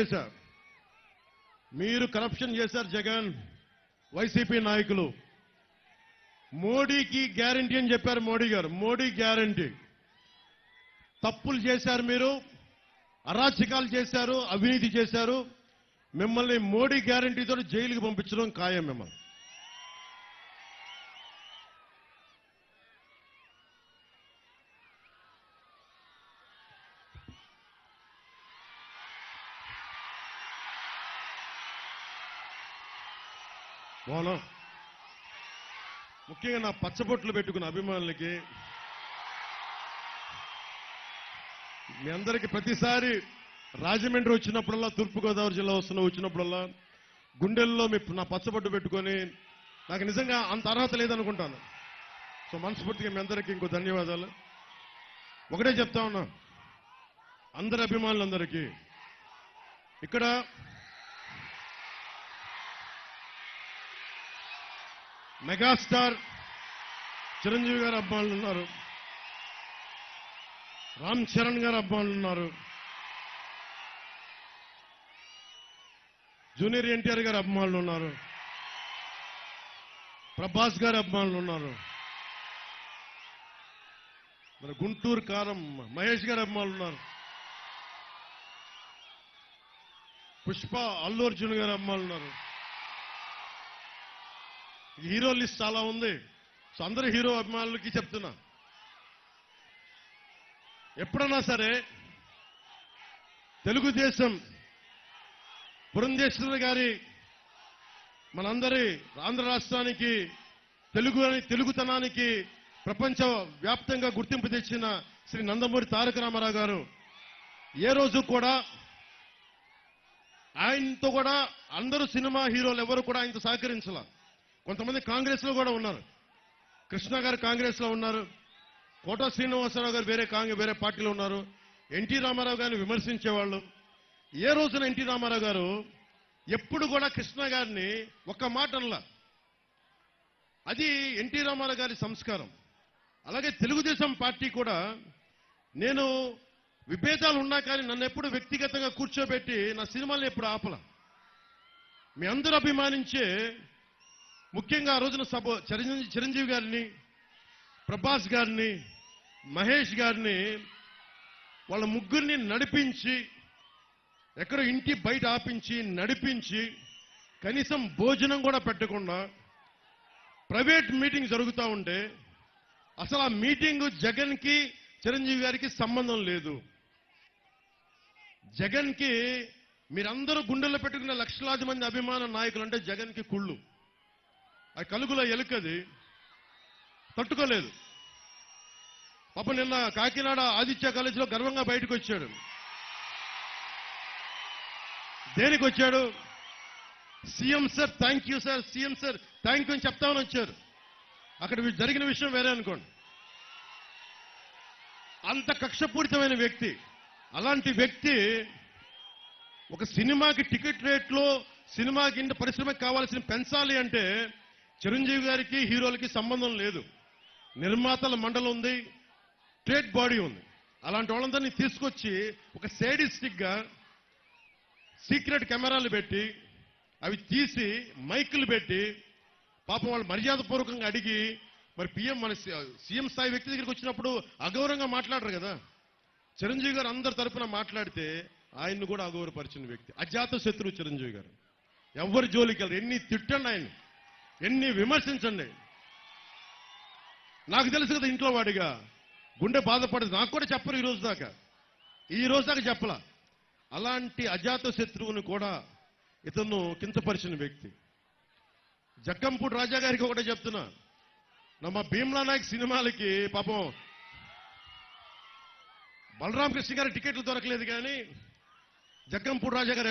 చేశారు మీరు కరప్షన్ చేశారు జగన్ వైసీపీ నాయకులు. మోడీకి గ్యారంటీ అని చెప్పారు మోడీ గారు. మోడీ గ్యారంటీ తప్పులు చేశారు మీరు అరాచకాలు చేశారు అవినీతి చేశారు. మిమ్మల్ని మోడీ గ్యారంటీతో జైలుకి పంపించడం ఖాయం మిమ్మల్ని. బోనం ముఖ్యంగా నా పచ్చబొట్లు పెట్టుకున్న అభిమానులకి మీ అందరికీ ప్రతిసారి రాజమండ్రి వచ్చినప్పుడల్లా తూర్పుగోదావరి జిల్లా వస్తున్న వచ్చినప్పుడల్లా గుండెల్లో మీ నా పచ్చబొట్టు పెట్టుకొని నాకు నిజంగా అంత అర్హత లేదనుకుంటాను. సో మనస్ఫూర్తిగా మీ అందరికీ ఇంకో ధన్యవాదాలు. ఒకటే చెప్తా ఉన్నా అందరి అభిమానులందరికీ ఇక్కడ మెగాస్టార్ చిరంజీవి గారు అభిమానులు ఉన్నారు. రామ్ చరణ్ గారు అభిమానులు ఉన్నారు. జూనియర్ ఎన్టీఆర్ గారు అభిమానులు ఉన్నారు. ప్రభాస్ గారు అభిమానులు ఉన్నారు. మన గుంటూరు కారం మహేష్ గారు అభిమానులు ఉన్నారు. పుష్ప అల్లు అర్జున్ గారు అభిమానులు ఉన్నారు. హీరో లిస్ట్ చాలా ఉంది. సో అందరు హీరో అభిమానులకి చెప్తున్నా. ఎప్పుడన్నా సరే తెలుగుదేశం పురంధేశ్వరి గారి మనందరి ఆంధ్ర రాష్ట్రానికి తెలుగు అని తెలుగుతనానికి ప్రపంచ వ్యాప్తంగా గుర్తింపు తెచ్చిన శ్రీ నందమూరి తారక రామారావు గారు ఏ రోజు కూడా ఆయనతో కూడా అందరూ సినిమా హీరోలు ఎవరు కూడా ఆయనతో సహకరించాల. కొంతమంది కాంగ్రెస్లో కూడా ఉన్నారు. కృష్ణ గారు కాంగ్రెస్లో ఉన్నారు. కోట శ్రీనివాసరావు గారు వేరే కాంగ్రెస్ వేరే పార్టీలో ఉన్నారు. ఎన్టీ రామారావు గారిని విమర్శించేవాళ్ళు. ఏ రోజున ఎన్టీ రామారావు గారు ఎప్పుడు కూడా కృష్ణ గారిని ఒక్క మాట అనలా. అది ఎన్టీ రామారావు గారి సంస్కారం. అలాగే తెలుగుదేశం పార్టీ కూడా నేను విభేదాలు ఉన్నా కానీ నన్ను ఎప్పుడు వ్యక్తిగతంగా కూర్చోబెట్టి నా సినిమాలను ఎప్పుడు ఆపల. మీ అందరూ అభిమానించే ముఖ్యంగా ఆ రోజున సభ చిరంజీవి చిరంజీవి గారిని ప్రభాస్ గారిని మహేష్ గారిని వాళ్ళ ముగ్గురిని నడిపించి ఎక్కడో ఇంటి బయట ఆపించి నడిపించి కనీసం భోజనం కూడా పెట్టకుండా ప్రైవేట్ మీటింగ్ జరుగుతూ ఉంటే అసలు ఆ మీటింగ్ జగన్కి చిరంజీవి గారికి సంబంధం లేదు. జగన్కి మీరందరూ గుండెల్లో పెట్టుకున్న లక్షలాది మంది అభిమాన నాయకులు అంటే జగన్కి కుళ్ళు. ఆ కలుగుల ఎలుకది తట్టుకోలేదు. పాప నిన్న కాకినాడ ఆదిత్య కాలేజీలో గర్వంగా బయటకు వచ్చాడు. దేనికి వచ్చాడు? CM sir thank you sir CM sir thank you అని చెప్తామని వచ్చారు. అక్కడ జరిగిన విషయం వేరే అనుకోండి. అంత కక్షపూరితమైన వ్యక్తి. అలాంటి వ్యక్తి ఒక సినిమాకి టికెట్ రేట్లో సినిమాకి ఇంత పరిశ్రమకి కావాల్సిన పెంచాలి అంటే చిరంజీవి గారికి హీరోలకి సంబంధం లేదు. నిర్మాతల మండలం ఉంది ట్రేడ్ బాడీ ఉంది. అలాంటి వాళ్ళందరినీ తీసుకొచ్చి ఒక సేడిస్టిక్గా సీక్రెట్ కెమెరాలు పెట్టి అవి తీసి మైకులు పెట్టి పాపం వాళ్ళు మర్యాదపూర్వకంగా అడిగి మరి పిఎం మన సీఎం స్థాయి వ్యక్తి దగ్గరికి వచ్చినప్పుడు అగౌరవంగా మాట్లాడరు కదా. చిరంజీవి గారు అందరి తరఫున మాట్లాడితే ఆయన్ని కూడా అగౌరవపరిచిన వ్యక్తి. అజాత శత్రువు చిరంజీవి గారు. ఎవరి జోలికి వెళ్ళరు ఎన్ని తిట్టండి ఆయన ఎన్ని విమర్శించండి. నాకు తెలుసు కదా ఇంట్లో వాడిగా. గుండె బాధపడదు. నాకు కూడా చెప్పరు ఈ రోజు దాకా. ఈ రోజు దాకా చెప్పలా. అలాంటి అజాత శత్రువుని కూడా ఇతను కించపరిచిన వ్యక్తి. జగ్గంపూడి రాజా గారికి ఒకటే చెప్తున్నా. నమ్మ భీమ్లా నాయక్ సినిమాలకి పాపం బలరామకృష్ణ గారి టికెట్లు దొరకలేదు కానీ జగ్గంపూడి రాజా గారు